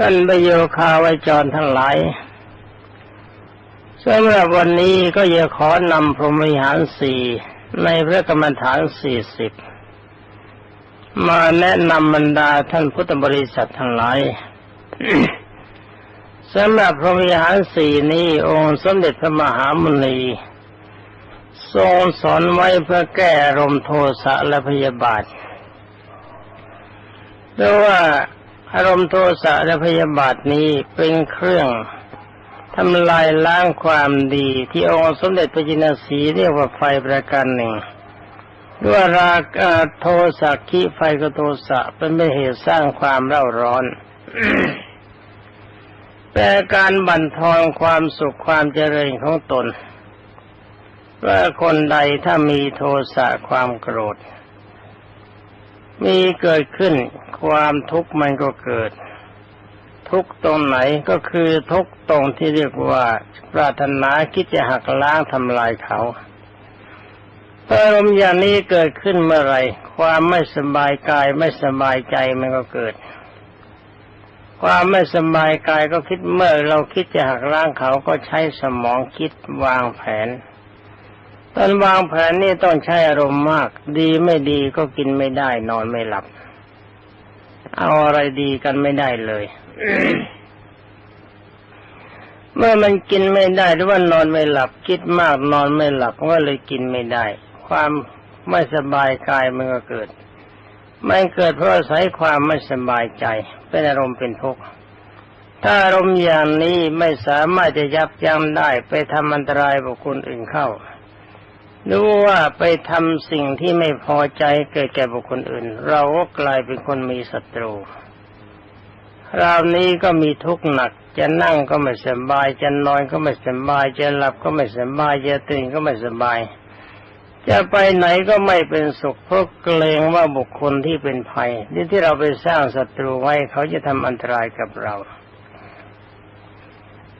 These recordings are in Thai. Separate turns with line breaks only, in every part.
ท่านประโยคาวจรทั้งหลายสำหรับวันนี้ก็จะขอนำพรหมวิหารสี่ในพระกรรมฐานสี่สิบมาแนะนำบรรดาท่านพุทธบริษัททั้งหลายสำหรับพรหมวิหารสี่นี้องค์สมเด็จพระมหามุนีทรงสอนไว้เพื่อแก้อารมณ์โทสะและพยาบาทเพราะว่า อารมณ์โทสะและพยาบาทนี้เป็นเครื่องทำลายล้างความดีที่องค์สมเด็จพระจินสีเรียกว่าไฟประการหนึ่งด้วยรากโทสะขีไฟกับโทสะเป็นเหตุสร้างความเร่าร้อน แต่การบั่นทอนความสุขความเจริญของตนว่าคนใดถ้ามีโทสะความโกรธ มีเกิดขึ้น ความทุกข์มันก็เกิด ทุกตรงไหนก็คือทุกตรงที่เรียกว่าปรารถนาคิดจะหักล้างทำลายเขาอารมณ์อย่างนี้เกิดขึ้นเมื่อไรความไม่สบายกายไม่สบายใจมันก็เกิด ความไม่สบายกายก็คิดเมื่อเราคิดจะหักล้างเขาก็ใช้สมองคิดวางแผนตอนวางแผนนี่ต้องใช้อารมณ์มาก ดีไม่ดีก็กินไม่ได้นอนไม่หลับ เอาอะไรดีกันไม่ได้เลยเมื่อมันกินไม่ได้หรือว่านอนไม่หลับ คิดมากนอนไม่หลับก็เลยกินไม่ได้ ความไม่สบายกายมันก็เกิด มันเกิดเพราะอาศัยความไม่สบายใจ เป็นอารมณ์เป็นทุกข์ถ้าอารมณ์อย่างนี้ไม่สามารถจะยับยั้งได้ไปทำอันตรายบุคคลอื่นเข้า รู้ว่าไปทำสิ่งที่ไม่พอใจเกิดแก่บุคคลอื่น เราก็กลายเป็นคนมีศัตรูคราวนี้ก็มีทุกข์หนัก จะนั่งก็ไม่สบาย จะนอนก็ไม่สบาย จะหลับก็ไม่สบาย จะตื่นก็ไม่สบาย จะไปไหนก็ไม่เป็นสุขเพราะเกรงว่าบุคคลที่เป็นภัยที่ที่เราไปสร้างศัตรูไว้เขาจะทำอันตรายกับเรา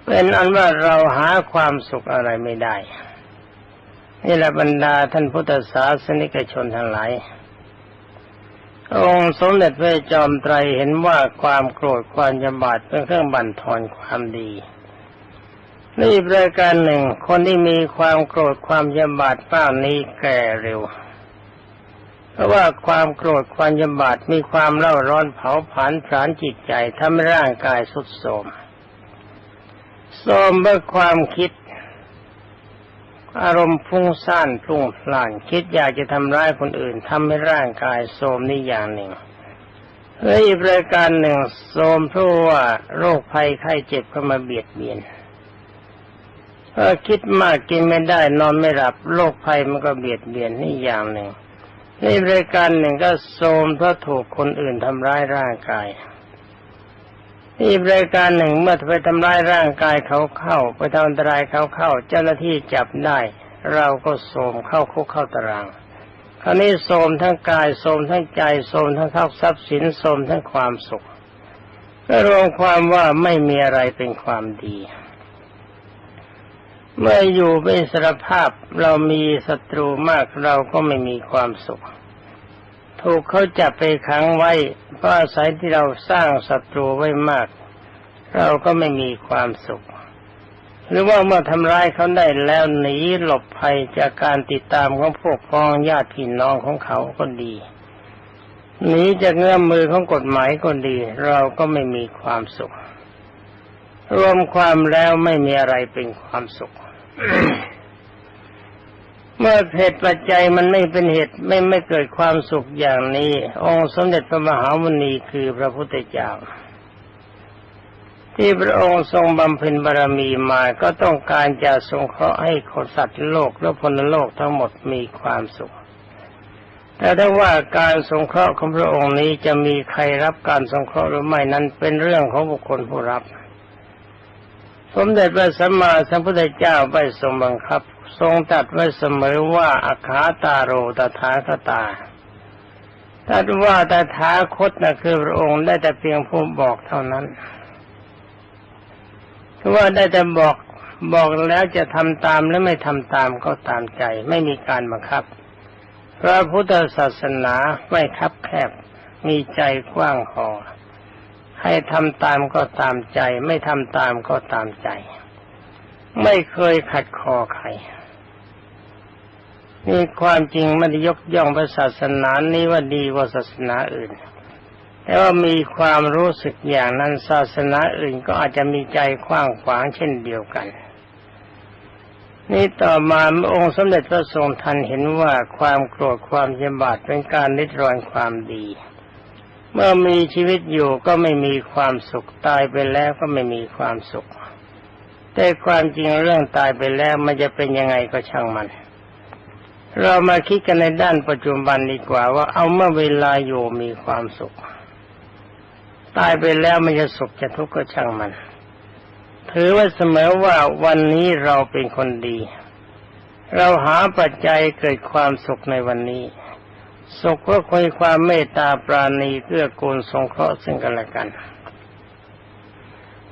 เป็นอันว่าเราหาความสุขอะไรไม่ได้ นี่แหละบรรดาท่านพุทธศาสนิกชนทั้งหลาย องค์สมเด็จพระจอมไตรเห็นว่าความโกรธความยำบาดเป็นเครื่องบั่นทอนความดี นี่ประการหนึ่ง คนที่มีความโกรธความยำบาดป้านี้แก่เร็ว เพราะว่าความโกรธความยำบาดมีความเล่าร้อนเผาผลาญผลาญจิตใจทำให้ร่างกายสุดโทรมโทรมเมื่อความคิด อารมณ์ฟุ้งซ่านพลุ่งพล่าน คิดอยากจะทำร้ายคนอื่นทำให้ร่างกายโทรมนี่อย่างหนึ่งและอีกรายการหนึ่งโทรมเพราะว่าโรคภัยไข้เจ็บเข้ามาเบียดเบียนเออคิดมากกินไม่ได้ นอนไม่หลับโรคภัยมันก็เบียดเบียนนี่อย่างหนึ่งในรายการหนึ่งก็โทรมเพราะถูกคนอื่นทำร้ายร่างกาย นี่รายการหนึ่งเมื่อไปทำร้ายร่างกายเขาเข้าไปทำอันตรายเขาเข้า เจ้าหน้าที่จับได้ เราก็โสมเข้าคุกเข้าตาราง คราวนี้โสมทั้งกายโสมทั้งใจโสมทั้งทรัพย์สินโสมทั้งความสุขก็รวมความว่าไม่มีอะไรเป็นความดี เมื่ออยู่เป็นสารภาพเรามีศัตรูมากเราก็ไม่มีความสุข ถูกเขาจับไปขังไว้เพราะอาศัยที่เราสร้างศัตรูไว้มาก เราก็ไม่มีความสุข หรือว่าเมื่อทำร้ายเขาได้แล้วหนีหลบภัยจากการติดตามของพวกพ้องญาติพี่น้องของเขาก็ดีหนีจากเงื้อมมือของกฎหมายก็ดี เราก็ไม่มีความสุข รวมความแล้วไม่มีอะไรเป็นความสุข เมื่อเหตุปัจจัยมันไม่เป็นเหตุไม่ไม่เกิดความสุขอย่างนี้ องค์สมเด็จพระมหามุนีคือพระพุทธเจ้า ที่พระองค์ทรงบำเพ็ญบารมีมาก็ต้องการจะทรงเคราะห์ให้คนสัตว์โลกและพลโลกทั้งหมดมีความสุข แต่ถ้าว่าการสงเคราะห์ของพระองค์นี้จะมีใครรับการสงเคราะห์หรือไม่นั้นเป็นเรื่องของบุคคลผู้รับสมเด็จพระสัมมาสัมพุทธเจ้าไปทรงบังคับ ทรงตัดไว้เสมอว่าอาคาตาโรตถาคตาตัดว่าตถาคตนะคือพระองค์ได้แต่เพียงผู้บอกเท่านั้นคือว่าได้แต่บอกบอกแล้วจะทำตามและไม่ทำตามก็ตามใจ ไม่มีการบังคับ พระพุทธศาสนาไม่คับแคบ มีใจกว้างพอใครทำตามก็ตามใจ ไม่ทำตามก็ตามใจ ไม่เคยขัดคอใคร นี่ความจริงไม่ได้ยกย่องพระศาสนานี้ว่าดีกว่าศาสนาอื่น แต่ว่ามีความรู้สึกอย่างนั้นศาสนาอื่นก็อาจจะมีใจกว้างขวางเช่นเดียวกัน นี่ต่อมาองค์สมเด็จพระทรงทันเห็นว่าความโกรธความเยบาดเป็นการนิดรอนความดี เมื่อมีชีวิตอยู่ก็ไม่มีความสุขตายไปแล้วก็ไม่มีความสุข แต่ความจริงเรื่องตายไปแล้วมันจะเป็นยังไงก็ช่างมัน เรามาคิดกันในด้านปัจจุบันดีกว่าว่าเอาเมื่อเวลาอยู่มีความสุข ตายไปแล้วมันจะสุขจะทุกข์ก็ช่างมัน ถือว่าเสมอว่าวันนี้เราเป็นคนดี เราหาปัจจัยเกิดความสุขในวันนี้ สุขก็คุยความเมตตาปราณีเพื่อกูลสงเคราะห์ซึ่งกันและกัน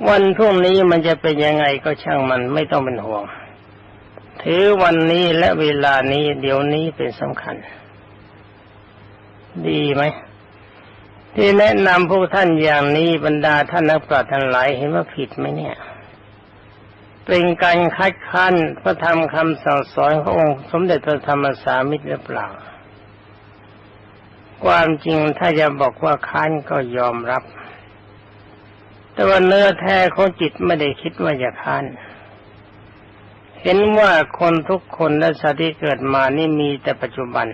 วันพรุ่งนี้มันจะเป็นยังไงก็ช่างมันไม่ต้องเป็นห่วง ถือวันนี้และเวลานี้เดี๋ยวนี้เป็นสำคัญ ดีไหมที่แนะนำพวกท่านอย่างนี้บรรดาท่านนักปราชญ์ทั้งหลายเห็นว่าผิดไหมเนี่ย เป็นการคัดค้านพระธรรมคำสั่งสอนขององค์สมเด็จพระธรรมสามิตรหรือเปล่า ความจริงถ้าจะบอกว่าค้านก็ยอมรับ แต่ว่าเนื้อแท้ของจิตไม่ได้คิดว่าจะค้าน เห็นว่าคนทุกคนและสัตว์ที่เกิดมานี่มีแต่ปัจจุบัน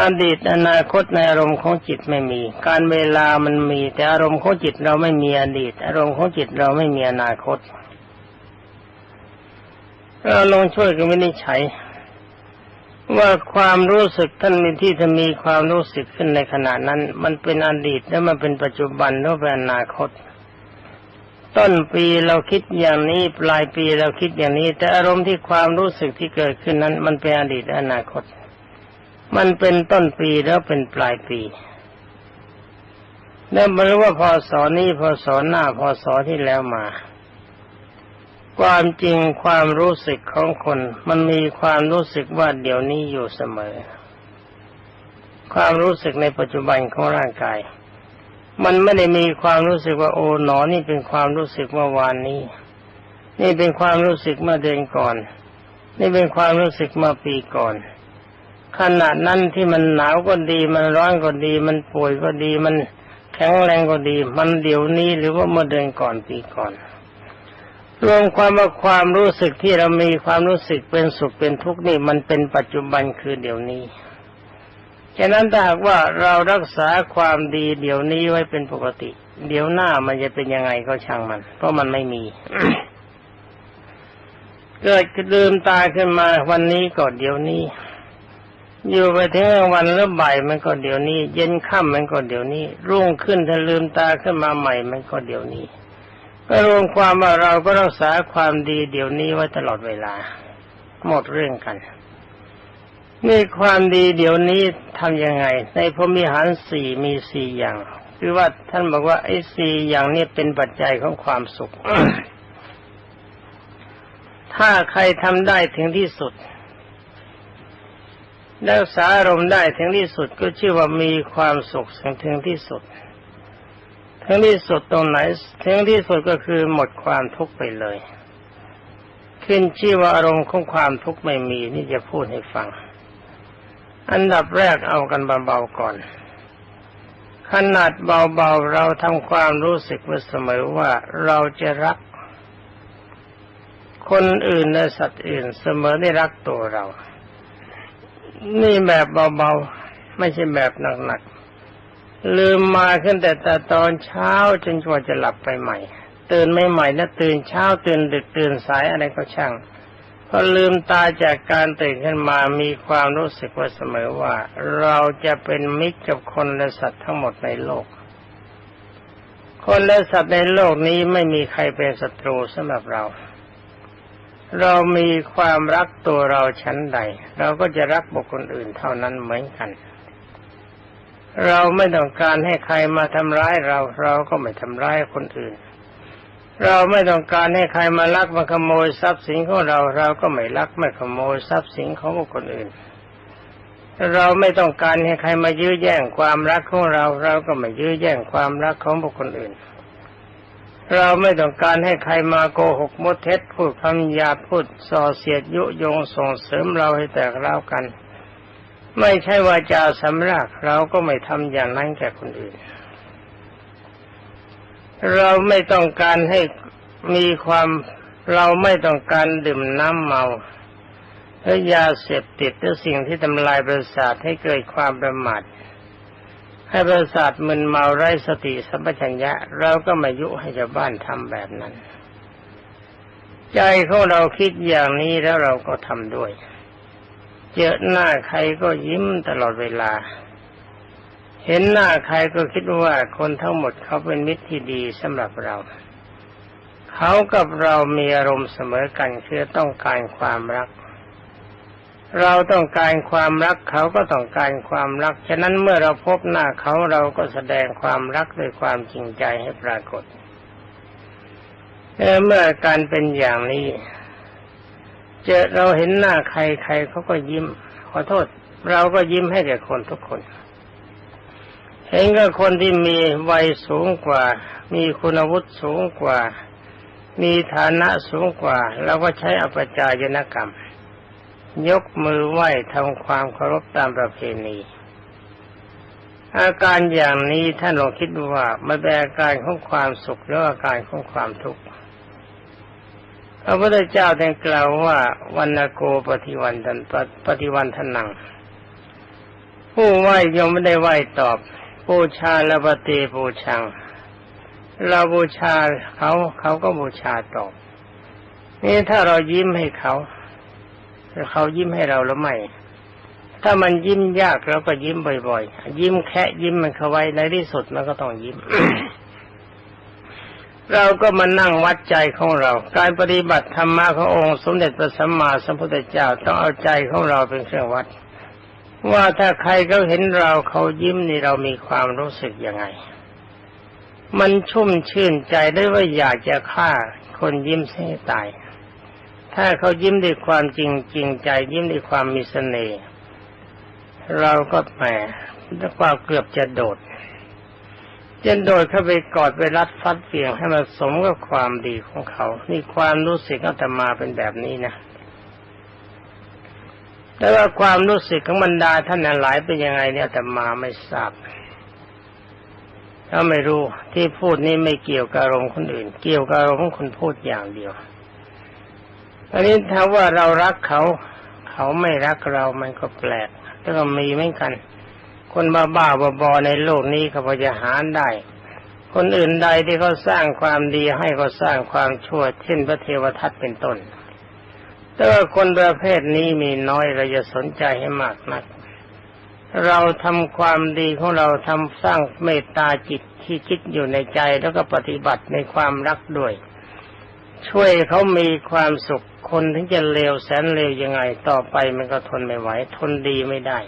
อดีตอนาคตในอารมณ์ของจิตไม่มี การเวลามันมีแต่อารมณ์ของจิตเราไม่มีอดีต อารมณ์ของจิตเราไม่มีอนาคตเราลองช่วยกันวินิจฉัยว่าความรู้สึกท่านมีที่จะมีความรู้สึกขึ้นในขณะนั้น มันเป็นอดีตแล้วมันเป็นปัจจุบันหรือเป็นอนาคต ต้นปีเราคิดอย่างนี้ปลายปีเราคิดอย่างนี้ แต่อารมณ์ที่ความรู้สึกที่เกิดขึ้นนั้น มันเป็นอดีตอนาคต มันเป็นต้นปีแล้วเป็นปลายปีแล้วไม่รู้ว่าพอสอนนี้พอสอนหน้าพอสอนที่แล้วมา ความจริงความรู้สึกของคน มันมีความรู้สึกว่าเดี๋ยวนี้อยู่เสมอ ความรู้สึกในปัจจุบันของร่างกาย มันไม่ได้มีความรู้สึกว่าโอ้หนอนี่เป็นความรู้สึกเมื่อวานนี้ นี่เป็นความรู้สึกเมื่อเดือนก่อน นี่เป็นความรู้สึกเมื่อปีก่อน ขนาดนั้นที่มันหนาวก็ดี มันร้อนก็ดี มันป่วยก็ดี มันแข็งแรงก็ดี มันเดี๋ยวนี้หรือว่าเมื่อเดือนก่อนปีก่อน รวมความว่าความรู้สึกที่เรามีความรู้สึกเป็นสุขเป็นทุกข์นี่มันเป็นปัจจุบันคือเดี๋ยวนี้ ฉะนั้นถ้าหากว่าเรารักษาความดีเดี๋ยวนี้ไว้เป็นปกติ เดี๋ยวหน้ามันจะเป็นยังไงก็ช่างมัน เพราะมันไม่มี เกิดลืมตาขึ้นมาวันนี้ก็เดี๋ยวนี้ อยู่ไปถึงวันแล้วบ่ายมันก็เดี๋ยวนี้ เย็นค่ำมันก็เดี๋ยวนี้ รุ่งขึ้นถ้าลืมตาขึ้นมาใหม่มันก็เดี๋ยวนี้ ก็รวมความว่าเราก็รักษาความดีเดี๋ยวนี้ไว้ตลอดเวลา หมดเรื่องกัน นี่ความดีเดี๋ยวนี้ทำยังไง ในพรมิหารสี่มีสี่อย่าง คือว่าท่านบอกว่าไอ้สี่อย่างนี้เป็นปัจจัยของความสุข ถ้าใครทำได้ถึงที่สุดรักษาอารมได้ถึงที่สุดก็ชื่อว่ามีความสุขถึงที่สุดถึงที่สุดตรงไหนถึงที่สุดก็คือหมดความทุกข์ไปเลย ขึ้นชื่อว่าอารมณ์ของความทุกข์ไม่มีนี่จะพูดให้ฟัง อันดับแรกเอากันเบาๆก่อน ขนาดเบาๆเราทำความรู้สึกไว้เสมอว่าเราจะรัก คนอื่นและสัตว์อื่นเสมอได้รักตัวเรา นี่แบบเบาๆ ไม่ใช่แบบหนักๆ ลืมมาขึ้นแต่แต่ตอนเช้าจนกว่าจะหลับไปใหม่ ตื่นไม่ใหม่แล้วตื่นเช้าตื่นดึกตื่นสายอะไรก็ช่าง พอลืมตาจากการตื่นขึ้นมามีความรู้สึกว่าเสมอว่า เราจะเป็นมิตรกับคนและสัตว์ทั้งหมดในโลก คนและสัตว์ในโลกนี้ไม่มีใครเป็นศัตรูสำหรับเรา เรามีความรักตัวเราชั้นใด เราก็จะรักบุคคลอื่นเท่านั้นเหมือนกัน เราไม่ต้องการให้ใครมาทำร้ายเรา เราก็ไม่ทำร้ายคนอื่น เราไม่ต้องการให้ใครมาลักมาขโมยทรัพย์สินของเราเราก็ไม่ลักไม่ขโมยทรัพย์สินของคนอื่น เราไม่ต้องการให้ใครมายื้อแย่งความรักของเราเราก็ไม่ยื้อแย่งความรักของบุคคลอื่น เราไม่ต้องการให้ใครมาโกหกมดเท็จพูดคำหยาพูดส่อเสียดยุยงส่งเสริมเราให้แตกเล่ากัน ไม่ใช่ว่าจะสำรักเราก็ไม่ทำอย่างนั้นแก่คนอื่น เราไม่ต้องการให้มีความเราไม่ต้องการดื่มน้ำเมาหรือยาเสพติดหรือสิ่งที่ทำลายประสาทให้เกิดความประมาทให้ประสาทมึนเมาไร้สติสัมปชัญญะ เราก็มายุให้ชาวบ้านทำแบบนั้น ใจของเราคิดอย่างนี้แล้วเราก็ทำด้วย เจอหน้าใครก็ยิ้มตลอดเวลา เห็นหน้าใครก็คิดว่าคนทั้งหมดเขาเป็นมิตรที่ดีสำหรับเรา เขากับเรามีอารมณ์เสมอกันคือต้องการความรัก เราต้องการความรักเขาก็ต้องการความรัก ฉะนั้นเมื่อเราพบหน้าเขาเราก็แสดงความรักด้วยความจริงใจให้ปรากฏเมื่อการเป็นอย่างนี้ เจอเราเห็นหน้าใครใครเขาก็ยิ้ม ขอโทษ เราก็ยิ้มให้แก่คนทุกคน เห็นก็คนที่มีวัยสูงกว่า มีคุณวุฒิสูงกว่า มีฐานะสูงกว่าเราก็ใช้อปจายนกรรม ยกมือไหว้ทำความเคารพตามประเพณี อาการอย่างนี้ท่านลองคิดดูว่ามันเป็นอาการของความสุขหรืออาการของความทุกข์พระพุทธเจ้าได้กล่าวว่าวันโกปฏิวันทันปฏิวันทนังผู้ไหว้ยมไม่ได้ไหว้ตอบ บูชาละปฏิบูชัง เราบูชาเขาเขาก็บูชาตอบนี่ถ้าเรายิ้มให้เขาเขายิ้มให้เราแล้วไม่ ถ้ามันยิ้มยากเราก็ยิ้มบ่อยๆ ยิ้มแค่ยิ้มมันเข้าไว้ในที่สุดมันก็ต้องยิ้ม เราก็มานั่งวัดใจของเรา การปฏิบัติธรรมะขององค์ สมเด็จพระสัมมาสัมพุทธเจ้าต้องเอาใจของเราเป็นเครื่องวัด ว่าถ้าใครเขาเห็นเราเขายิ้มนี่เรามีความรู้สึกยังไง มันชุ่มชื่นใจได้ว่าอยากจะฆ่าคนยิ้มให้ตาย ถ้าเขายิ้มด้วยความจริงจริงใจยิ้มด้วยความมีเสน่ห์เราก็แหมความเกือบจะโดดจะโดดเข้าไปกอดไปรัดฟัดเฟียงให้มันสมกับความดีของเขา นี่ความรู้สึกอาตมาเป็นแบบนี้นะ แต่ว่าความรู้สึกของบรรดาท่านหลายเป็นยังไงเนี่ยอาตมาไม่ทราบก็ไม่รู้ที่พูดนี้ไม่เกี่ยวกับอารมณ์คนอื่น เกี่ยวกับอารมณ์คนพูดอย่างเดียวอันนี้ถ้าว่าเรารักเขา เขาไม่รักเรามันก็แปลกแต่ก็มีเหมือนกัน คนบ้าบ้าบอในโลกนี้เขาพอจะหาได้ คนอื่นใดที่เขาสร้างความดีให้เขาสร้างความชั่ว เช่นพระเทวทัตเป็นต้น แต่ว่าคนประเภทนี้มีน้อยเราจะสนใจให้มากนัก เราทำความดีของเราทำสร้างเมตตาจิตที่คิดอยู่ในใจแล้วก็ปฏิบัติในความรักด้วย ช่วยเขามีความสุขคนถึงจะเลวแสนเลวยังไงต่อไปมันก็ทนไม่ไหว ทนดีไม่ได้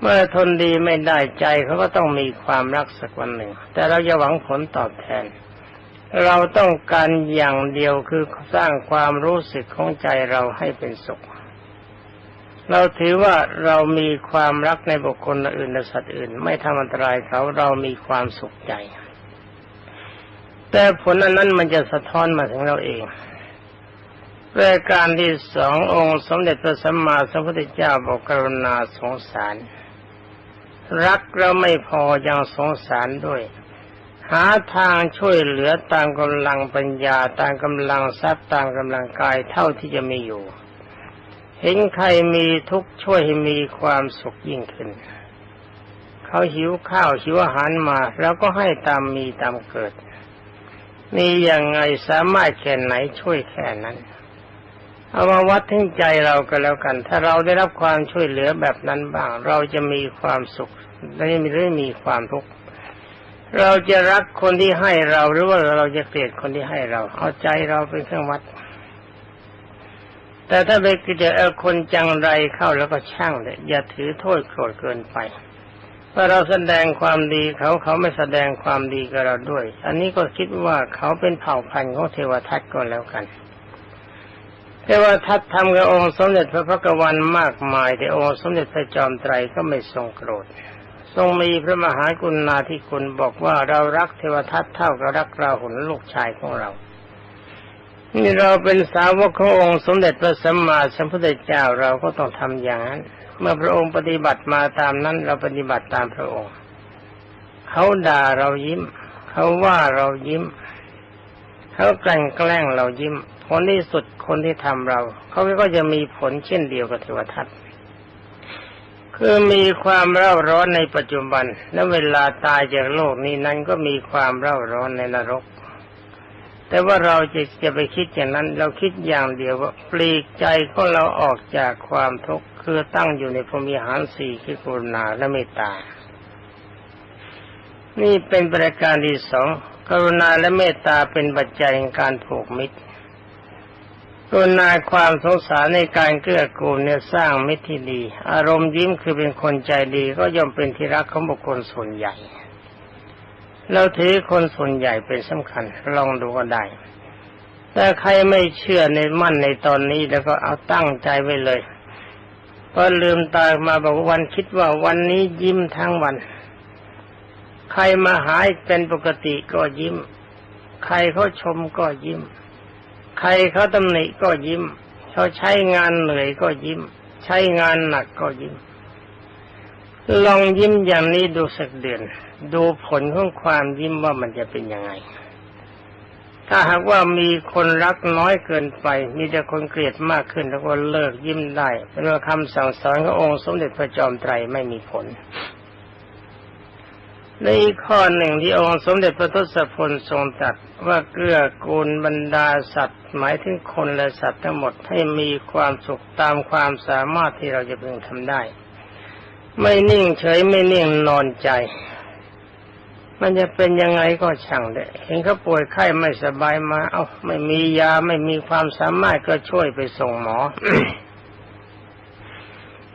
เมื่อทนดีไม่ได้ใจเขาก็ต้องมีความรักสักวันหนึ่ง แต่เราจะหวังผลตอบแทน เราต้องการอย่างเดียวคือสร้างความรู้สึกของใจเราให้เป็นสุข เราถือว่าเรามีความรักในบุคคลอื่นและสัตว์อื่น ไม่ทำอันตรายเขาเรามีความสุขใจ แต่ผลอันนั้นมันจะสะท้อนมาถึงเราเองรายการที่สององค์สมเด็จพระสัมมาสัมพุทธเจ้าบอกกรุณาสงสาร รักเราไม่พอยังสงสารด้วย หาทางช่วยเหลือตามกำลังปัญญาตามกำลังทรัพย์ตามกำลังกายเท่าที่จะมีอยู่ เห็นใครมีทุกข์ช่วยให้มีความสุขยิ่งขึ้น เขาหิวข้าวหิวอาหารมา แล้วก็ให้ตามมีตามเกิด มีอย่างไงสามารถแค่ไหนช่วยแค่นั้น เอามาวัดทั้งใจเราก็แล้วกัน ถ้าเราได้รับความช่วยเหลือแบบนั้นบ้าง เราจะมีความสุขและไม่ได้มีความทุกข์ เราจะรักคนที่ให้เราหรือว่าเราจะเกลียดคนที่ให้เรา เอาใจเราเป็นเครื่องวัด แต่ถ้าไปเจอคนจังไรเข้าแล้วก็ช่างเลยอย่าถือโทษโกรธเกินไปเพราะเราแสดงความดีเขาเขาไม่แสดงความดีกับเราด้วย อันนี้ก็คิดว่าเขาเป็นเผ่าพันธุ์ของเทวทัตก็แล้วกันแต่ว่าทัดทำกับองค์สมเด็จพระพักวันมากมาย แต่องค์สมเด็จพระจอมไตรก็ไม่ทรงโกรธ ทรงมีพระมหากรุณาธิคุณบอกว่าเรารักเทวทัตเท่ากับรักราหุลลูกชายของเรา นี่เราเป็นสาวกขององค์สมเด็จพระสัมมาสัมพุทธเจ้าเราก็ต้องทำอย่างนั้น เมื่อพระองค์ปฏิบัติมาตามนั้น เราปฏิบัติตามพระองค์ เขาด่าเรายิ้ม เขาว่าเรายิ้ม เขาแกล้งแกล้งเรายิ้มผลที่สุดคนที่ทำเรา เขาก็จะมีผลเช่นเดียวกับเทวทัต คือมีความเร่าร้อนในปัจจุบัน และเวลาตายจากโลกนี้นั้นก็มีความเร่าร้อนในนรก แต่ว่าเราจะจะไปคิดอย่างนั้น เราคิดอย่างเดียวว่าปลีกใจของเราออกจากความทุกข์คือตั้งอยู่ในพรมิหารสี่คือกรุณาและเมตตา นี่เป็นประการที่สองกรุณาและเมตตาเป็นปัจจัยในการผูกมิตร กรุณาความสงสารในการเกื้อกูลเนี่ยสร้างมิตรที่ดี อารมณ์ยิ้มคือเป็นคนใจดีก็ย่อมเป็นที่รักของบุคคลส่วนใหญ่ เราถือคนส่วนใหญ่เป็นสำคัญ ลองดูก็ได้ แต่ใครไม่เชื่อในมั่นในตอนนี้แล้วก็เอาตั้งใจไว้เลยพอลืมตามาบอกวันคิดว่าวันนี้ยิ้มทั้งวัน ใครมาหายเป็นปกติก็ยิ้ม ใครเขาชมก็ยิ้ม ใครเขาตำหนิก็ยิ้ม เขาใช้งานเหนื่อยก็ยิ้ม ใช้งานหนักก็ยิ้ม ลองยิ้มอย่างนี้ดูสักเดือน ดูผลของความยิ้มว่ามันจะเป็นยังไง ถ้าหากว่ามีคนรักน้อยเกินไป มีแต่คนเกลียดมากขึ้นแล้วก็เลิกยิ้มได้ เป็นคำสั่งสอนขององค์สมเด็จพระจอมไตรไม่มีผล ในข้อหนึ่งที่องค์สมเด็จพระทศพลทรงตรัสว่าเกื้อกูลบรรดาสัตว์ หมายถึงคนและสัตว์ทั้งหมดให้มีความสุขตามความสามารถที่เราจะพึงทำได้ ไม่นิ่งเฉยไม่นิ่งนอนใจ มันจะเป็นยังไงก็ช่างเด้เห็นเขาป่วยไข้ไม่สบายมา เอา้าไม่มียาไม่มีความสามารถก็ช่วยไปส่งหมอ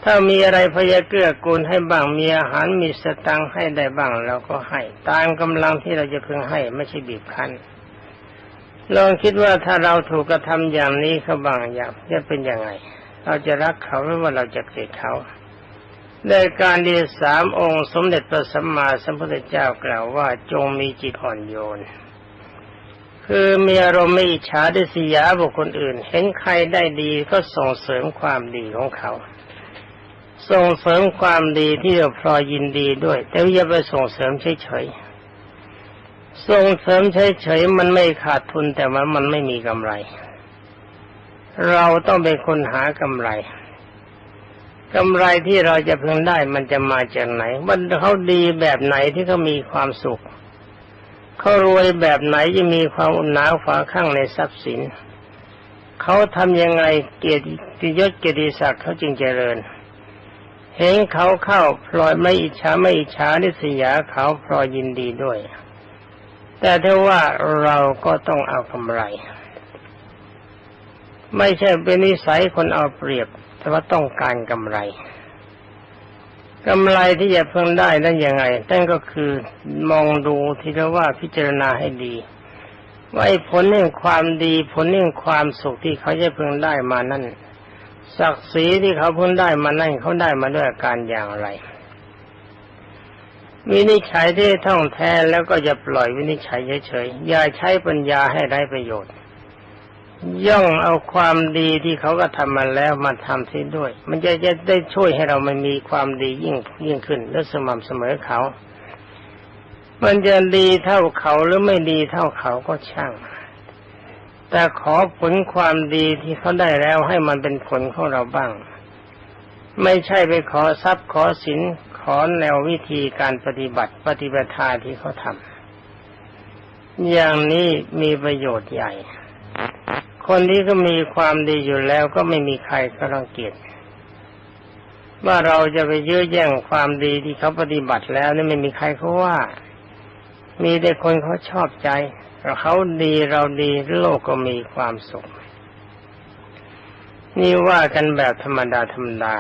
ถ้ามีอะไรพยาเกื้อกูลให้บ้างมีอาหารมีสตังค์ให้ได้บ้างเราก็ให้ตามกำลังที่เราจะพึงให้ไม่ใช่บีบคั้นลองคิดว่าถ้าเราถูกกระทำอย่างนี้เขาบางอย่างจะเป็นยังไง เราจะรักเขาหรือว่าเราจะเกลียดเขาในการที่สามองค์สมเด็จพระสัมมาสัมพุทธเจ้ากล่าวว่าจงมีจิตอ่อนโยน คือมีอารมณ์ไม่อิจฉาดิสยาบุคคลอื่น เห็นใครได้ดีก็ส่งเสริมความดีของเขา ส่งเสริมความดีที่เราพลอยยินดีด้วย แต่อย่าไปส่งเสริมเฉยๆส่งเสริมเฉยๆมันไม่ขาดทุนแต่ว่ามันไม่มีกำไร เราต้องเป็นคนหากำไรกำไรที่เราจะพึงได้มันจะมาจากไหน มันเขาดีแบบไหนที่เขามีความสุขเขารวยแบบไหนจะมีความอุ่นหนาวฝาข้างในทรัพย์สินเขาทำยังไงเกียรติยศเกียรติศักดิ์เขาจึงเจริญเเห็นเขาเข้าพลอยไม่อิจฉาไม่อิจฉานิสยาเขาพลอยยินดีด้วย แต่ถ้าว่าเราก็ต้องเอากำไร ไม่ใช่เป็นนิสัยคนเอาเปรียบ แต่ว่าต้องการกำไรกำไรที่จะเพิ่งได้นั่นยังไงนั่นก็คือมองดูที่เรียกว่าพิจารณาให้ดี ว่าผลแห่งความดีผลแห่งความสุขที่เขาจะเพิ่งได้มานั่น ศักดิ์ศรีที่เขาเพิ่งได้มานั่นเขาได้มาด้วยาการอย่างไร วินิจฉัยที่ท่องแท้แล้วก็จะปล่อยวินิจฉัยเฉยๆอย่าใช้ปัญญาให้ได้ประโยชน์ ย่องเอาความดีที่เขาก็ทำมาแล้วมาทำที่ด้วย มันจะจะได้ช่วยให้เรามันมีความดียิ่งยิ่งขึ้น และสม่ำเสมอเขา มันจะดีเท่าเขาหรือไม่ดีเท่าเขาก็ช่าง แต่ขอผลความดีที่เขาได้แล้วให้มันเป็นผลของเราบ้าง ไม่ใช่ไปขอทรัพย์ขอสินขอแนววิธีการปฏิบัติปฏิบัติาที่เขาทำอย่างนี้มีประโยชน์ใหญ่ คนนี้ก็มีความดีอยู่แล้วก็ไม่มีใครก็รังเกียจว่าเราจะไปยื้อแย่งความดีที่เขาปฏิบัติแล้วนี่ไม่มีใครเขาว่า มีแต่คนเขาชอบใจ เขาดีเราดีโลกก็มีความสุข นี่ว่ากันแบบธรรมดาธรรมดา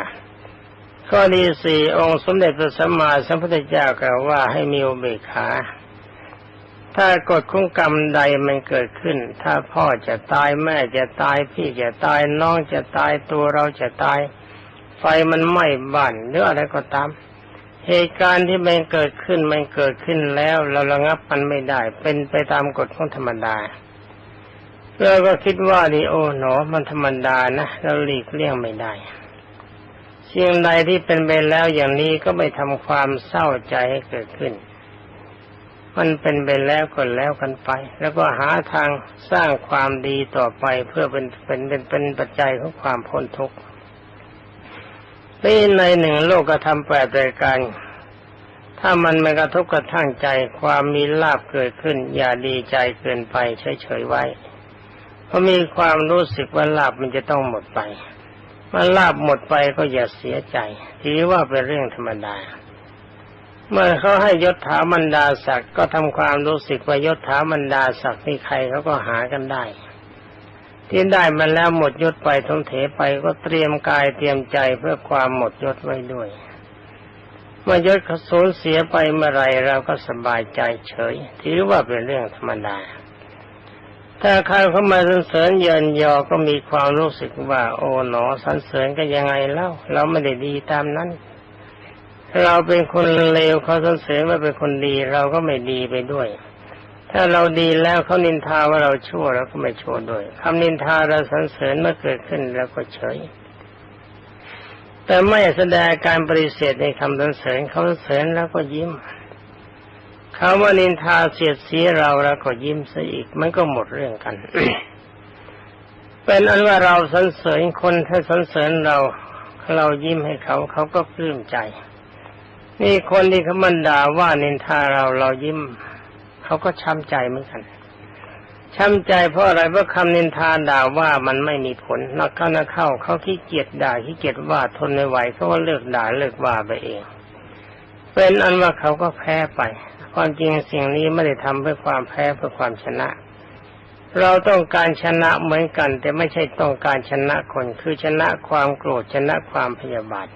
ข้อที่สี่องค์สมเด็จพระสัมมาสัมพุทธเจ้ากล่าวว่าให้มีอุเบกขา ถ้ากฎของกรรมใดมันเกิดขึ้น ถ้าพ่อจะตายแม่จะตายพี่จะตายน้องจะตายตัวเราจะตาย ไฟมันไหม้บ้านหรืออะไรก็ตาม เหตุการณ์ที่มันเกิดขึ้นมันเกิดขึ้นแล้ว เราระงับมันไม่ได้ เป็นไปตามกฎของธรรมดาเราก็คิดว่าดีโอหนอมันธรรมดานะเราหลีกเลี่ยงไม่ได้สิ่งใดที่เป็นไปแล้วอย่างนี้ก็ไม่ทำความเศร้าใจให้เกิดขึ้น มันเป็นไปแล้วก็แล้วกันไป แล้วก็หาทางสร้างความดีต่อไปเพื่อเป็นเป็นเป็นเป็นปัจจัยของความพ้นทุกข์ นี่ในหนึ่งโลกกระทำแปดรายการ ถ้ามันไม่กระทบกระทั่งใจความมีลาบเกิดขึ้น อย่าดีใจเกินไปเฉยๆไว้ เพราะมีความรู้สึกว่าลาบมันจะต้องหมดไปมันลาบหมดไปก็อย่าเสียใจถือว่าเป็นเรื่องธรรมดา เมื่อเขาให้ยศถามันดาศักดิ์ก็ทำความรู้สึกว่ายศถามันดาศักดิ์นี่ใครเขาก็หากันได้ ที่ได้มันแล้วหมดยศไปทงเถไปก็เตรียมกายเตรียมใจเพื่อความหมดยศไว้ด้วย เมื่อยศเขาสูญเสียไปเมื่อไรเราก็สบายใจเฉย ถือว่าเป็นเรื่องธรรมดา ถ้าใครเข้ามาสรรเสริญเยินยอก็มีความรู้สึกว่า โอ๋หนอสรรเสริญก็ยังไงเล่า เราไม่ได้ดีตามนั้นเราเป็นคนเลวเขาสรรเสริญว่าเป็นคนดี เราก็ไม่ดีไปด้วย ถ้าเราดีแล้วเขานินทาว่าเราชั่วเราก็ไม่ชั่วด้วยคำนินทาเราสรรเสริญเมื่อเกิดขึ้นเราก็เฉย แต่ไม่แสดงการปฏิเสธในคำสรรเสริญเขาสรรเสริญแล้วก็ยิ้มคำว่านินทาเสียดสีเราแล้วก็ยิ้มซะอีกมันก็หมดเรื่องกัน เป็นอันว่าเราสรรเสริญคนถ้าสรรเสริญเราเรายิ้มให้เขาเขาก็ปลื้มใจ นี่คนที่เขามันด่าว่านินทาเราเรายิ้ม เขาก็ช้ำใจเหมือนกันช้ำใจเพราะอะไรเพราะคำนินทาด่าว่ามันไม่มีผลนักเข้านักเข้าเขาขี้เกียจด่าขี้เกียจว่าทนไม่ไหวเขาก็เลิกด่าเลิกว่าไปเอง เป็นอันว่าเขาก็แพ้ไป ความจริงสิ่งนี้ไม่ได้ทำเพื่อความแพ้เพื่อความชนะ เราต้องการชนะเหมือนกัน แต่ไม่ใช่ต้องการชนะคนคือชนะความโกรธชนะความพยาบาท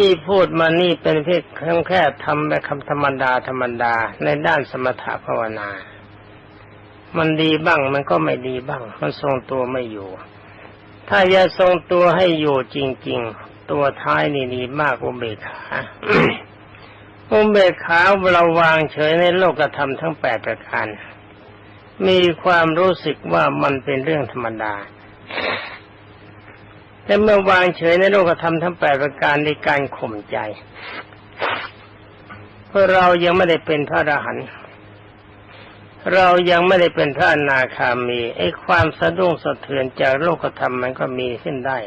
ที่พูดมานี่เป็นเพียงแค่ทำแบบคำธรรมดาธรรมดาในด้านสมถะภาวนา มันดีบ้างมันก็ไม่ดีบ้าง มันทรงตัวไม่อยู่ ถ้าจะทรงตัวให้อยู่จริง ๆ ตัวท้ายนี่ดีมากอุเบกขาอุเบกขาเราวางเฉยในโลกธรรมทั้งแปดประการ มีความรู้สึกว่ามันเป็นเรื่องธรรมดา แต่เมื่อวางเฉยในโลกธรรมทั้งแปดประการในการข่มใจเพราะเรายังไม่ได้เป็นพระอรหันต์เรายังไม่ได้เป็นพระอนาคามีไอ้ความสะดุ้งสะเทือนจากโลกธรรมมันก็มีขึ้นได้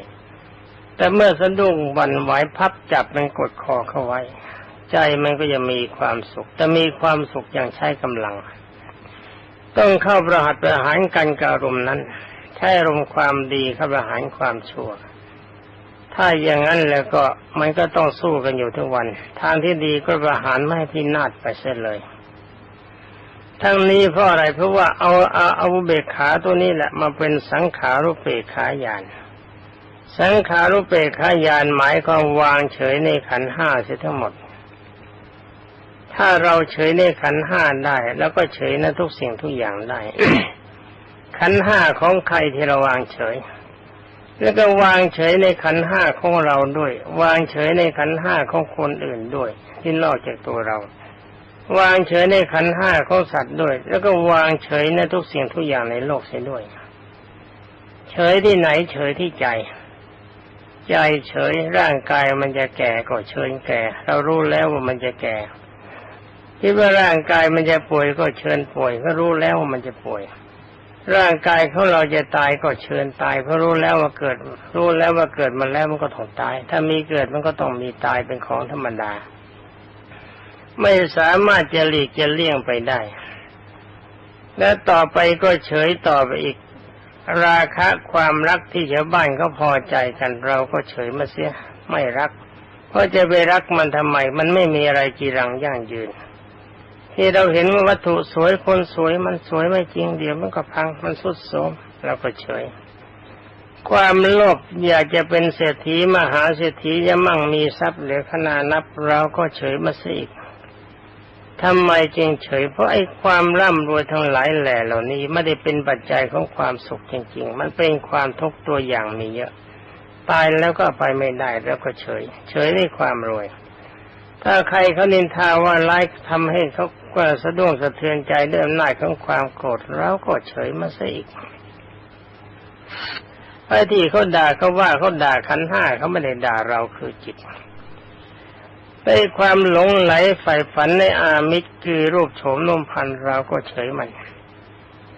แต่เมื่อสะดุ้งวันไหวพับจับมันกดคอเข้าไว้ ใจมันก็จะมีความสุข แต่มีความสุขอย่างใช้กำลัง ต้องเข้าประหัตประหารกันกับอารมณ์นั้น ใช้อารมณ์ความดีเข้าประหารความชั่ว ถ้าอย่างนั้นแล้วก็มันก็ต้องสู้กันอยู่ทุกวัน ทางที่ดีก็ประหารไม่พินาศไปเสียเลย ทั้งนี้เพราะอะไรเพราะว่าเอาเอาเอาเบกขาตัวนี้แหละมาเป็นสังขารุปเบกขายาน สังขารุปเบกขายานหมายความวางเฉยในขันห้าเสียทั้งหมด ถ้าเราเฉยในขันห้าได้ แล้วก็เฉยในทุกสิ่งทุกอย่างได้ ขันห้าของใครที่เราวางเฉย แล้วก็วางเฉยในขันห้าของเราด้วย วางเฉยในขันห้าของคนอื่นด้วย ที่นอกจากตัวเรา วางเฉยในขันห้าของสัตว์ด้วย แล้วก็วางเฉยในทุกสิ่งทุกอย่างในโลกเสียด้วย เฉยที่ไหนเฉยที่ใจ ใจเฉยร่างกายมันจะแก่ก็เฉยแก่ เรารู้แล้วว่ามันจะแก่คิดว่าร่างกายมันจะป่วยก็เชิญป่วย ก็รู้แล้วว่ามันจะป่วย ร่างกายของเราจะตายก็เชิญตาย เพราะรู้แล้วว่าเกิด รู้แล้วว่าเกิดมาแล้วมันก็ต้องตาย ถ้ามีเกิดมันก็ต้องมีตายเป็นของธรรมดา ไม่สามารถจะหลีกจะเลี่ยงไปได้ และต่อไปก็เฉยต่อไปอีก ราคะความรักที่ชาวบ้านก็พอใจกันเราก็เฉยมาเสียไม่รักเพราะจะไปรักมันทำไม มันไม่มีอะไรจีรังยั่งยืน ที่เราเห็นว่าวัตถุสวยคนสวยมันสวยไม่จริงเดี๋ยวมันก็พังมันสุดโทรมเราก็เฉย ความโลภอยากจะเป็นเศรษฐีมหาเศรษฐีจะมั่งมีทรัพย์เหลือขนาดนับเราก็เฉยมาสิกทำไมจึงเฉย เพราะไอ้ความร่ำรวยทั้งหลายแหล่เหล่านี้ไม่ได้เป็นปัจจัยของความสุขจริง ๆ มันเป็นความทุกข์ตัวอย่างมีเยอะ ตายแล้วก็ไปไม่ได้แล้วก็เฉย เฉยในความรวย ถ้าใครเขานินทาว่าร้ายทำให้เขาก็สะดุ้งสะเทือนใจด้วยอำนาจของความโกรธเราก็เฉยมาซะอีกไอ้ที่เขาด่าเขาว่าเขาด่าขันห้าเขาไม่ได้ด่าเราคือจิตในความหลงไหลใฝ่ฝันในอามิตรคือรูปโฉมนมพันเราก็เฉยมัน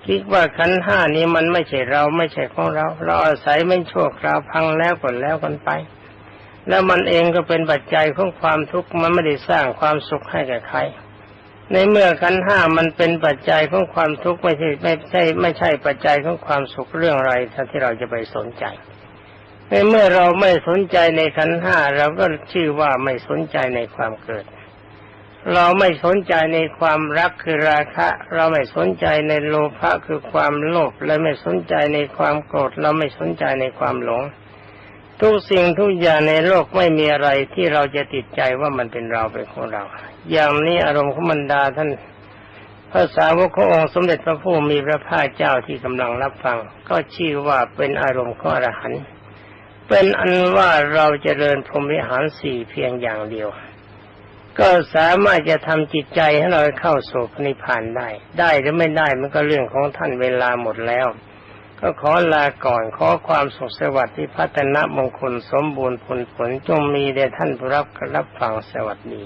คิดว่าขันห้านี้มันไม่ใช่เราไม่ใช่ของเรา เราอาศัยมันชั่วคราวพังแล้วก่อนแล้วกันไป แล้วมันเองก็เป็นปัจจัยของความทุกข์มันไม่ได้สร้างความสุขให้แก่ใคร ในเมื่อขันห้ามันเป็นปัจจัยของความทุกข์ไม่ใช่ไม่ใช่ไม่ใช่ปัจจัยของความสุขเรื่องอะไรที่เราจะไปสนใจ ในเมื่อเราไม่สนใจในขันห้าเราก็ชื่อว่าไม่สนใจในความเกิด เราไม่สนใจในความรักคือราคะ เราไม่สนใจในโลภะคือความโลภและไม่สนใจในความโกรธเราไม่สนใจในความหลง ทุกสิ่งทุกอย่างในโลกไม่มีอะไรที่เราจะติดใจว่ามันเป็นเราเป็นของเรา อย่างนี้อารมณ์ของบรรดาท่านภาษาวกขององค์สมเด็จพระผู้มีพระภาคเจ้าที่กำลังรับฟัง ก็ชื่อว่าเป็นอารมณ์ขออรหันต์เป็นอันว่าเราจเจริญพรหมวิหารสี่เพียงอย่างเดียว ก็สามารถจะทำจิตใจให้เราเข้าสู่นิพพานได้ ได้หรือไม่ได้มันก็เรื่องของท่านเวลาหมดแล้ว ก็ขอลาก่อนขอความสุขสวัสดิ์ที่พัฒนมงคลสมบูรณ์ผลผลจงมีแด่ท่านผู้รับรับฟังสวัสดี